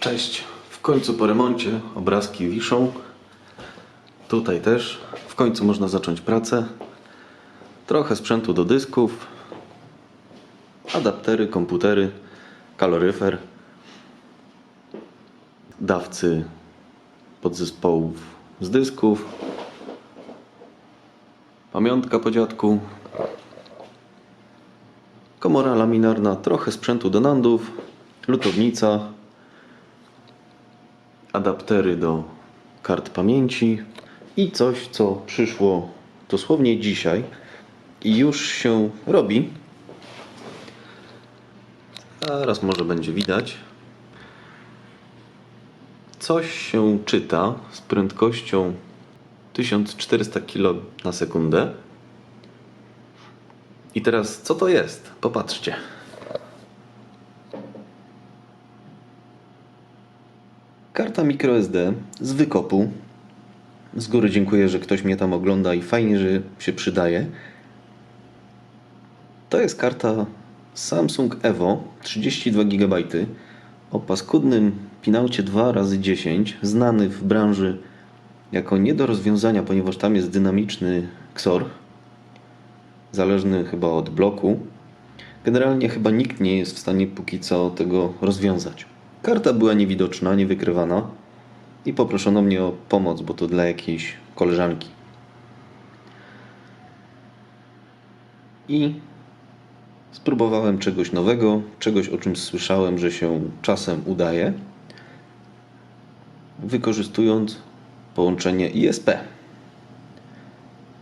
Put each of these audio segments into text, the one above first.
Cześć. W końcu po remoncie obrazki wiszą. Tutaj też. W końcu można zacząć pracę. Trochę sprzętu do dysków. Adaptery, komputery, kaloryfer. Dawcy podzespołów z dysków. Pamiątka po dziadku. Komora laminarna, trochę sprzętu do nandów, lutownica, adaptery do kart pamięci i coś, co przyszło dosłownie dzisiaj i już się robi. Zaraz może będzie widać. Coś się czyta z prędkością 1400 kg na sekundę. I teraz co to jest? Popatrzcie. Karta microSD z wykopu. Z góry dziękuję, że ktoś mnie tam ogląda i fajnie, że się przydaje. To jest karta Samsung Evo 32 GB o paskudnym pinaucie 2x10, znany w branży jako nie do rozwiązania, ponieważ tam jest dynamiczny XOR, zależny chyba od bloku. Generalnie chyba nikt nie jest w stanie póki co tego rozwiązać. Karta była niewidoczna, niewykrywana i poproszono mnie o pomoc, bo to dla jakiejś koleżanki. I spróbowałem czegoś nowego, czegoś o czym słyszałem, że się czasem udaje, wykorzystując połączenie ISP.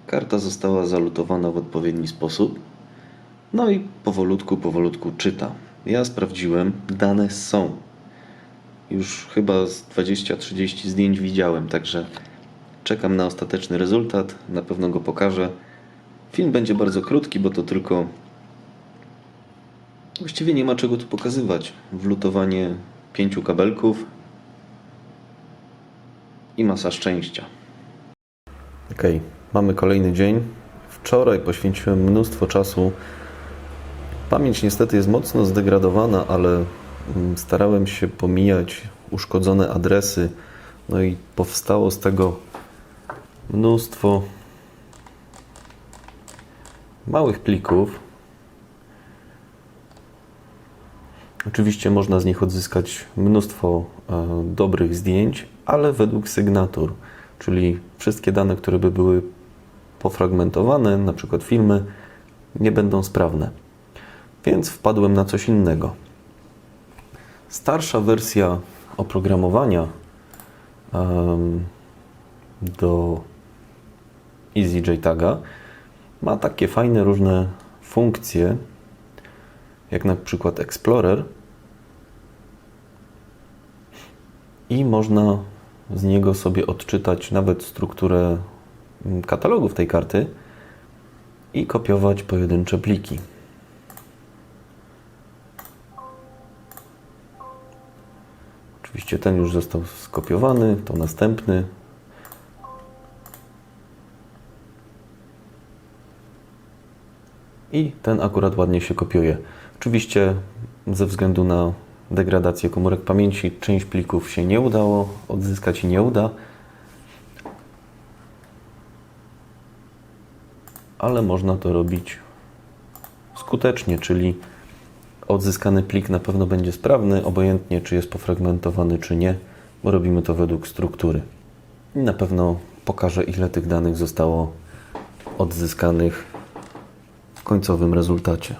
Karta została zalutowana w odpowiedni sposób. No i powolutku, powolutku czyta. Ja sprawdziłem, dane są. Już chyba z 20-30 zdjęć widziałem, także czekam na ostateczny rezultat. Na pewno go pokażę. Film będzie bardzo krótki, bo to tylko. Właściwie nie ma czego tu pokazywać. Wlutowanie pięciu kabelków i masa szczęścia. Okej, mamy kolejny dzień. Wczoraj poświęciłem mnóstwo czasu. Pamięć niestety jest mocno zdegradowana, ale starałem się pomijać uszkodzone adresy. No i powstało z tego mnóstwo małych plików. Oczywiście można z nich odzyskać mnóstwo e, dobrych zdjęć, ale według sygnatur, czyli wszystkie dane, które by były pofragmentowane, na przykład filmy, nie będą sprawne. Więc wpadłem na coś innego. Starsza wersja oprogramowania em, do EasyJTaga ma takie fajne różne funkcje, jak na przykład Explorer i można z niego sobie odczytać nawet strukturę katalogów tej karty i kopiować pojedyncze pliki. Oczywiście ten już został skopiowany, to następny. I ten akurat ładnie się kopiuje. Oczywiście ze względu na degradację komórek pamięci część plików się nie udało odzyskać i nie uda. Ale można to robić skutecznie, czyli odzyskany plik na pewno będzie sprawny, obojętnie czy jest pofragmentowany czy nie, bo robimy to według struktury. I na pewno pokażę ile tych danych zostało odzyskanych w końcowym rezultacie.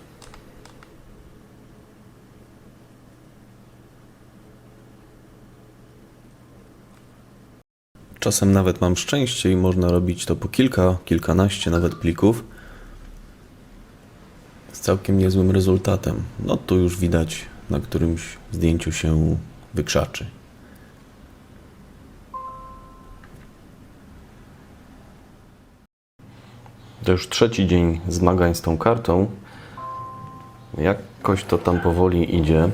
Czasem nawet mam szczęście i można robić to po kilka, kilkanaście nawet plików z całkiem niezłym rezultatem. No tu już widać na którymś zdjęciu się wykrzaczy. To już trzeci dzień zmagań z tą kartą. Jakoś to tam powoli idzie.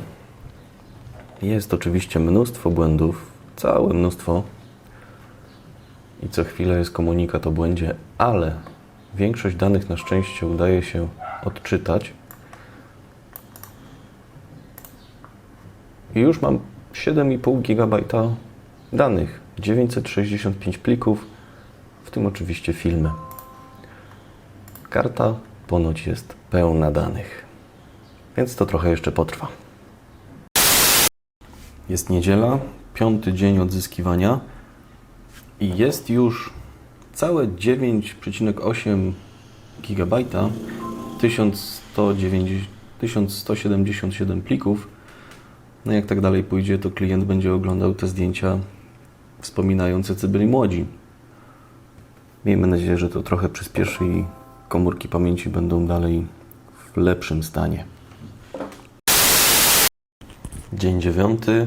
Jest oczywiście mnóstwo błędów, całe mnóstwo. I co chwilę jest komunikat o błędzie, ale większość danych na szczęście udaje się odczytać. I już mam 7,5 GB danych, 965 plików, w tym oczywiście filmy. Karta ponoć jest pełna danych, więc to trochę jeszcze potrwa. Jest niedziela, piąty dzień odzyskiwania i jest już całe 9,8 GB, 1190 1177 plików. No jak tak dalej pójdzie, to klient będzie oglądał te zdjęcia wspominające, co byli młodzi. Miejmy nadzieję, że to trochę przyspieszy i komórki pamięci będą dalej w lepszym stanie. Dzień dziewiąty,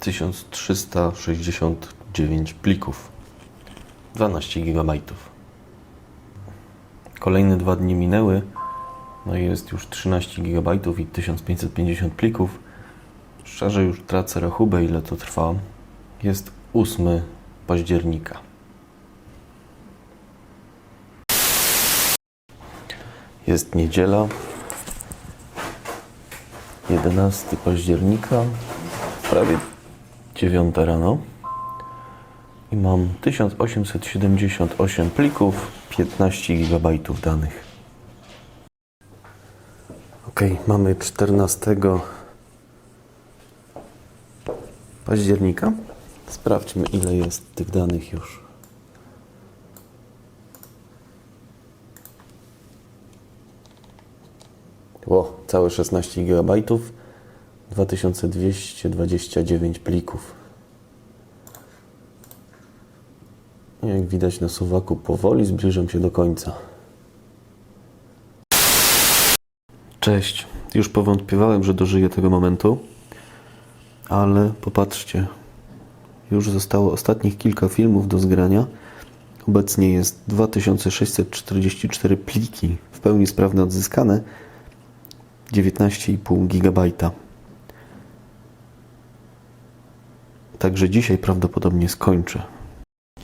1369 plików. 12 GB. Kolejne dwa dni minęły. No i jest już 13 GB i 1550 plików. Szczerze już tracę rachubę, ile to trwa. Jest 8 października. Jest niedziela, 11 października, prawie 9 rano. I mam 1878 plików, 15 GB danych. Ok, mamy 14 października. Sprawdźmy, ile jest tych danych już. O, całe 16 GB, 2229 plików. Jak widać na suwaku, powoli zbliżam się do końca. Cześć. Już powątpiewałem, że dożyję tego momentu, ale popatrzcie. Już zostało ostatnich kilka filmów do zgrania. Obecnie jest 2644 pliki w pełni sprawne odzyskane, 19,5 GB. Także dzisiaj prawdopodobnie skończę.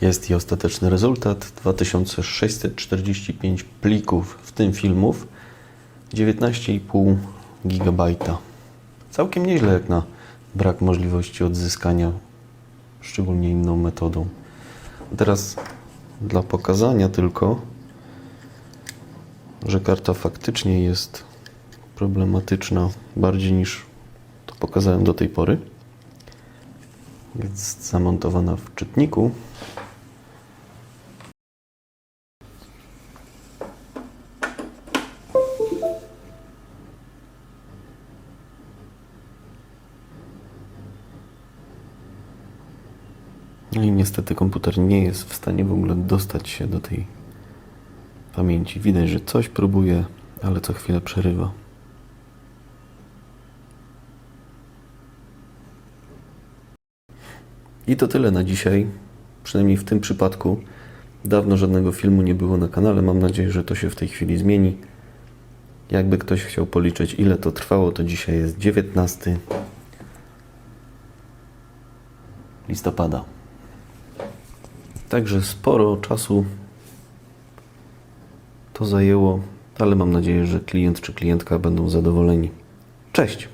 Jest i ostateczny rezultat: 2645 plików, w tym filmów. 19,5 GB. Całkiem nieźle jak na brak możliwości odzyskania, szczególnie inną metodą. Teraz dla pokazania tylko, że karta faktycznie jest problematyczna bardziej niż to pokazałem do tej pory. Jest zamontowana w czytniku. No i niestety komputer nie jest w stanie w ogóle dostać się do tej pamięci. Widać, że coś próbuje, ale co chwilę przerywa. I to tyle na dzisiaj. Przynajmniej w tym przypadku. Dawno żadnego filmu nie było na kanale. Mam nadzieję, że to się w tej chwili zmieni. Jakby ktoś chciał policzyć, ile to trwało, to dzisiaj jest 19 listopada. Także sporo czasu to zajęło, ale mam nadzieję, że klient czy klientka będą zadowoleni. Cześć!